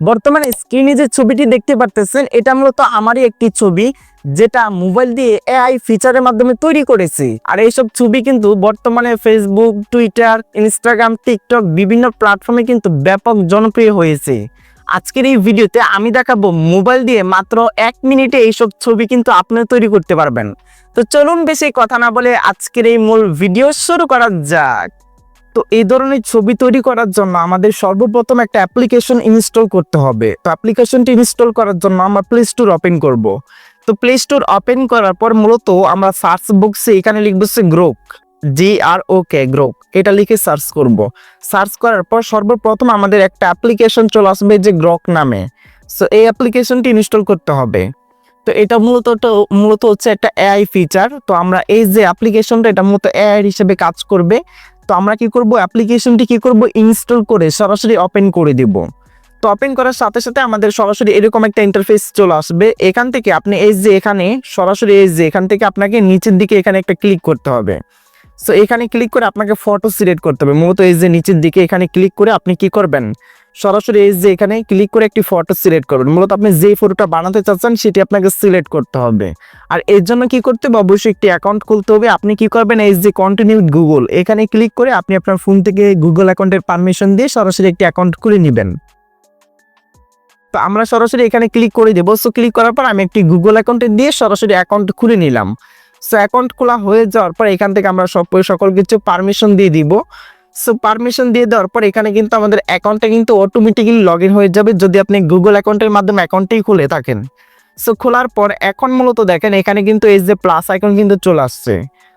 বর্তমানে স্ক্রিনে যে ছবিটি দেখতে পারতেছেন, এটা মূলত আমারই একটি ছবি, যেটা মোবাইল দিয়ে এআই ফিচারের মাধ্যমে তৈরি করেছি। আর এইসব ছবি কিন্তু বর্তমানে ফেসবুক টুইটার ইনস্টাগ্রাম টিকটক বিভিন্ন প্ল্যাটফর্মে কিন্তু ব্যাপক জনপ্রিয় হয়েছে। আজকের এই ভিডিওতে আমি দেখাবো মোবাইল দিয়ে মাত্র এক মিনিটে এইসব ছবি কিন্তু আপনি তৈরি করতে পারবেন। তো চলুন বেশি কথা না বলে আজকের এই মূল ভিডিও শুরু করা যাক। তো এই ধরনের ছবি তৈরি করার জন্য আমাদের সর্বপ্রথম একটা অ্যাপ্লিকেশন ইনস্টল করতে হবে। তো অ্যাপ্লিকেশনটি ইনস্টল করার জন্য আমরা প্লে স্টোর ওপেন করব। তো প্লে স্টোর ওপেন করার পর মূলত আমরা সার্চ বক্সে এখানে লিখব সে গ্রোক জি আর ও কে গ্রোক এটা লিখে সার্চ করব। সার্চ করার পর সর্বপ্রথম আমাদের একটা অ্যাপ্লিকেশন চলে আসবে যে গ্রক নামে। সো এই অ্যাপ্লিকেশনটি ইনস্টল করতে হবে। তো এটা মূলত মূলত হচ্ছে একটা এআই ফিচার তো আমরা এই যে অ্যাপ্লিকেশনটা এটা মূলত এআই হিসেবে কাজ করবে। তো আমরা কি করব? অ্যাপ্লিকেশনটি কি করব? ইনস্টল করে সরাসরি ওপেন করে দেব। তো ওপেন করার সাথে সাথে আমাদের সরাসরি এরকম একটা ইন্টারফেস চলে আসবে। এখান থেকে আপনি এই যে এখানে, সরাসরি এই যে এখান থেকে আপনাকে নিচের দিকে এখানে একটা ক্লিক করতে হবে। সো এখানে ক্লিক করে আপনাকে ফটো সিলেক্ট করতে হবে। মূলত এই যে নিচের দিকে এখানে ক্লিক করে আপনি কি করবেন? সরাসরি এই যে এখানে ক্লিক করে একটি ফটো সিলেক্ট করবেন। মূলত আপনি যে ফটোটা বানাতে চাচ্ছেন, সেটি আপনাকে সিলেক্ট করতে হবে। আর এর জন্য কি করতে হবে? অবশ্যই একটি অ্যাকাউন্ট খুলতে হবে। আপনি কি করবেন? এই যে কন্টিনিউ গুগল এখানে ক্লিক করে আপনি আপনার ফোন থেকে গুগল অ্যাকাউন্টের পারমিশন দিয়ে সরাসরি একটি অ্যাকাউন্ট খুলে নেবেন। তো আমরা সরাসরি এখানে ক্লিক করে দেবো। সো ক্লিক করার পর আমি একটি গুগল অ্যাকাউন্টে দিয়ে সরাসরি অ্যাকাউন্ট খুলে নিলাম। সো অ্যাকাউন্ট খোলা হয়ে যাওয়ার পর এখান থেকে আমরা সব সকল কিছু পারমিশন দিয়ে দিব। সো পারমিশন দিয়ে দেওয়ার পর এখানে কিন্তু আমাদের অ্যাকাউন্টটা কিন্তু অটোমেটিক্যালি লগ হয়ে যাবে যদি আপনি গুগল অ্যাকাউন্টের মাধ্যমে অ্যাকাউন্টটাই খুলে থাকেন। সো খোলার পর এখন মূলত দেখেন এখানে কিন্তু এই যে প্লাস আইকন কিন্তু চলে আসছে।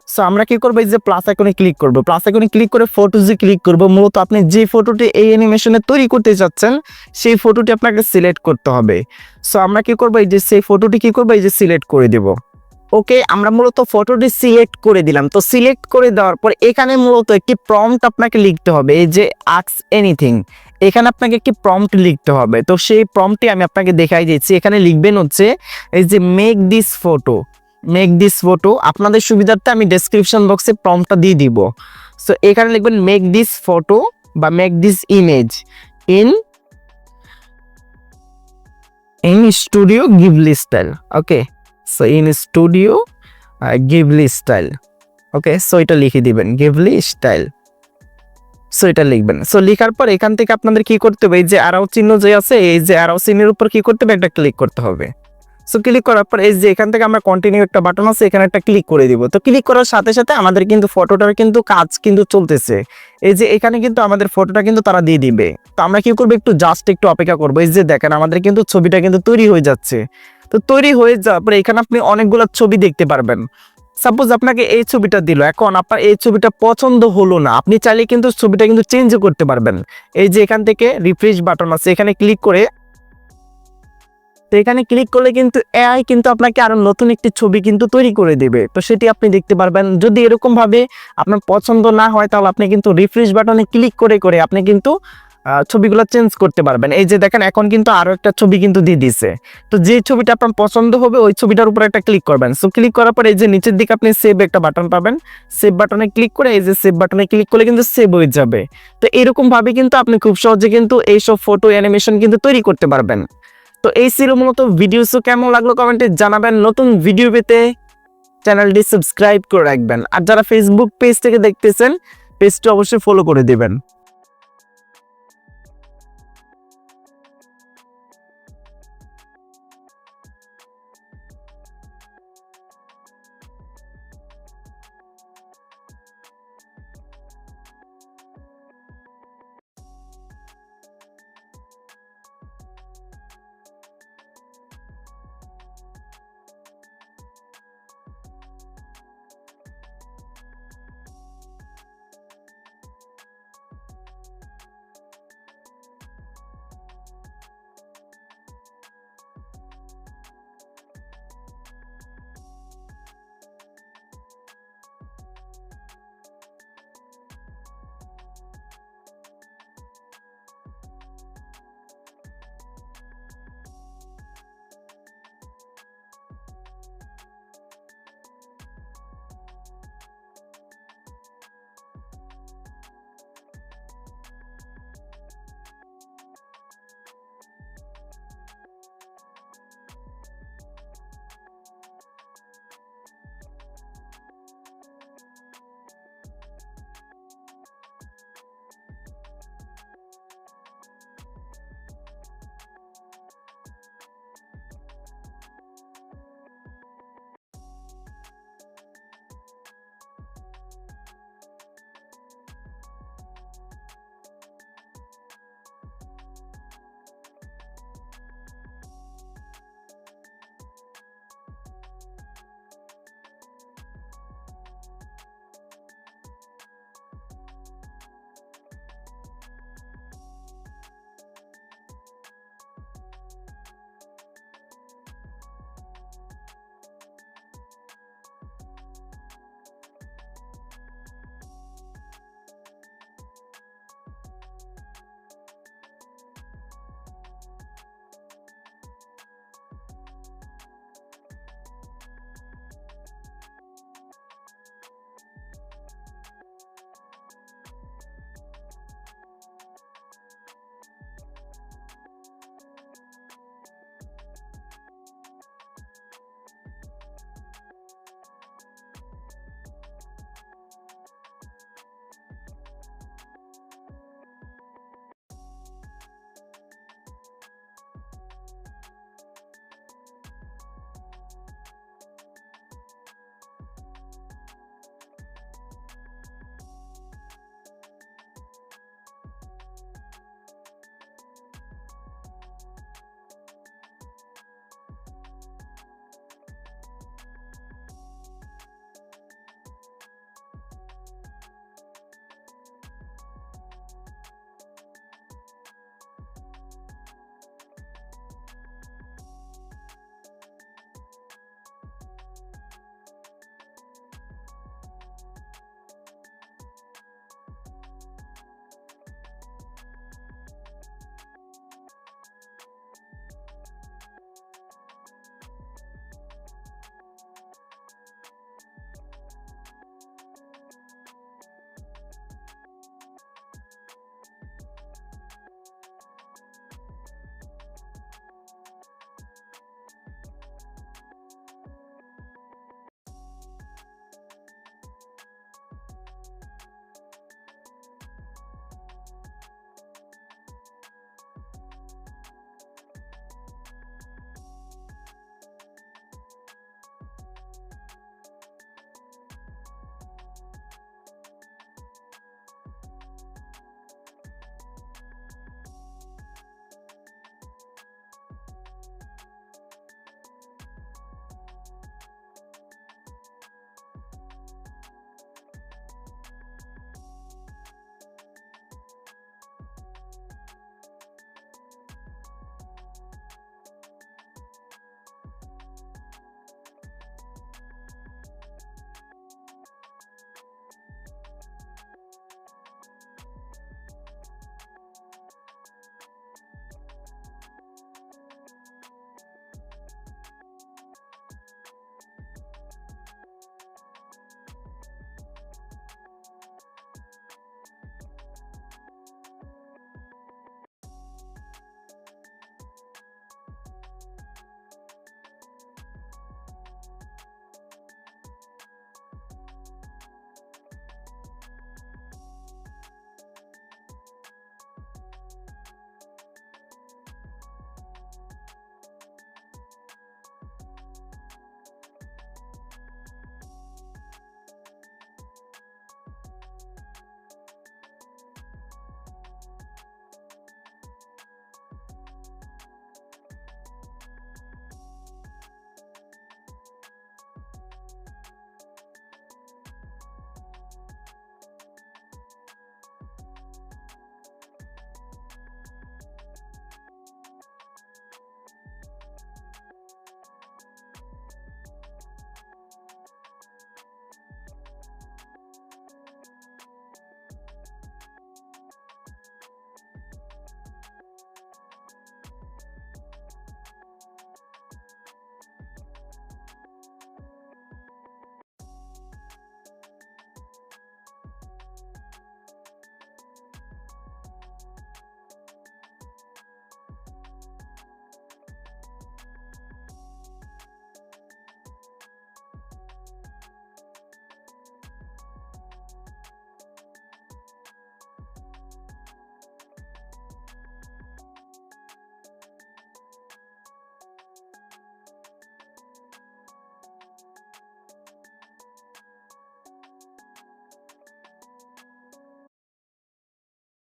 সো আমরা কি করব? এই যে প্লাস আইকনে ক্লিক করব। প্লাস আইকনে ক্লিক করে ফটোজে ক্লিক করব, মূলত আপনি যে ফটোটি এই অ্যানিমেশনে তৈরি করতে চাচ্ছেন, সেই ফটোটি আপনাকে সিলেক্ট করতে হবে। সো আমরা কি করব? এই যে সেই ফটোটি কি করব? এই যে সিলেক্ট করে দেব। ওকে আমরা মূলত ফটোটি সিলেক্ট করে দিলাম। তো সিলেক্ট করে দেওয়ার পর এখানে মূলত একটি প্রম্পট আপনাকে লিখতে হবে, এই যে আক্স এনিথিং এখানে আপনাকে একটি প্রম্পট লিখতে হবে। তো সেই প্রম্পটটি আমি আপনাকে দেখাই দিচ্ছি। এখানে লিখবেন হচ্ছে, এই যে make this photo make this photo আপনাদের সুবিধার্থে আমি ডেসক্রিপশন বক্সে প্রম্পটটা দিয়ে দিব। সো এখানে লিখবেন মেক দিস ফটো বা make this image in in studio Ghibli style okay so in studio Ghibli style okay so এটা লিখে দিবেন গিভলি স্টাইল সো এটা লিখবেন। সো লিখার পর এখান থেকে আপনাদের কি করতে হবে, এই যে আরাও চিহ্ন যে আছে, এই যে আরাও চিহ্নের উপর কি করতে হবে একটা ক্লিক করতে হবে। সো ক্লিক করার পর এই যে এখান থেকে আমরা কন্টিনিউ একটা বাটন আছে, এখানে একটা ক্লিক করে দিব। তো ক্লিক করার সাথে সাথে আমাদের কিন্তু ফটোটার কিন্তু কাজ কিন্তু চলতেছে। এই যে এখানে কিন্তু আমাদের ফটোটা কিন্তু তারা দিয়ে দিবে। তো আমরা কি করব, একটু জাস্ট একটু অপেক্ষা করব। এই যে দেখেন, আমাদের কিন্তু ছবিটা কিন্তু তৈরি হয়ে যাচ্ছে। তো তৈরি হয়ে যাওয়ার পরে এখানে আপনি অনেকগুলো ছবি দেখতে পারবেন। সাপোজ আপনাকে এই ছবিটা দিল, এখন আপনার এই ছবিটা পছন্দ হলো না, আপনি চাইলে কিন্তু ছবিটা কিন্তু চেঞ্জ করতে পারবেন। এই যে এখান থেকে রিফ্রেশ বাটন আছে, এখানে ক্লিক করে তো এখানে ক্লিক করলে কিন্তু এআই কিন্তু আপনাকে আরও নতুন একটি ছবি কিন্তু তৈরি করে দেবে। তো সেটি আপনি দেখতে পারবেন। যদি এরকম ভাবে আপনার পছন্দ না হয়, তাহলে আপনি কিন্তু রিফ্রেশ বাটনে ক্লিক করে করে আপনি কিন্তু ছবিগুলো চেঞ্জ করতে পারবেন। এই যে দেখেন, এখন কিন্তু আরও একটা ছবি কিন্তু দিয়ে দিছে। তো যে ছবিটা আপনার পছন্দ হবে, ওই ছবিটার উপর একটা ক্লিক করবেন। সো ক্লিক করার পর এই যে নিচের দিকে আপনি সেভ একটা বাটন পাবেন। সেভ বাটনে ক্লিক করে এই যে সেভ বাটনে ক্লিক করলে কিন্তু সেভ হয়ে যাবে। তো এরকম ভাবে কিন্তু আপনি খুব সহজে কিন্তু এইসব ফটো অ্যানিমেশন কিন্তু তৈরি করতে পারবেন। তো এই ছিল মূলত ভিডিওস কেমন লাগল কমেন্টে জানাবেন। নতুন ভিডিও পেতে চ্যানেলটি সাবস্ক্রাইব করে রাখবেন। আর যারা ফেসবুক পেজ থেকে দেখতেছেন পেজটি অবশ্যই ফলো করে দিবেন।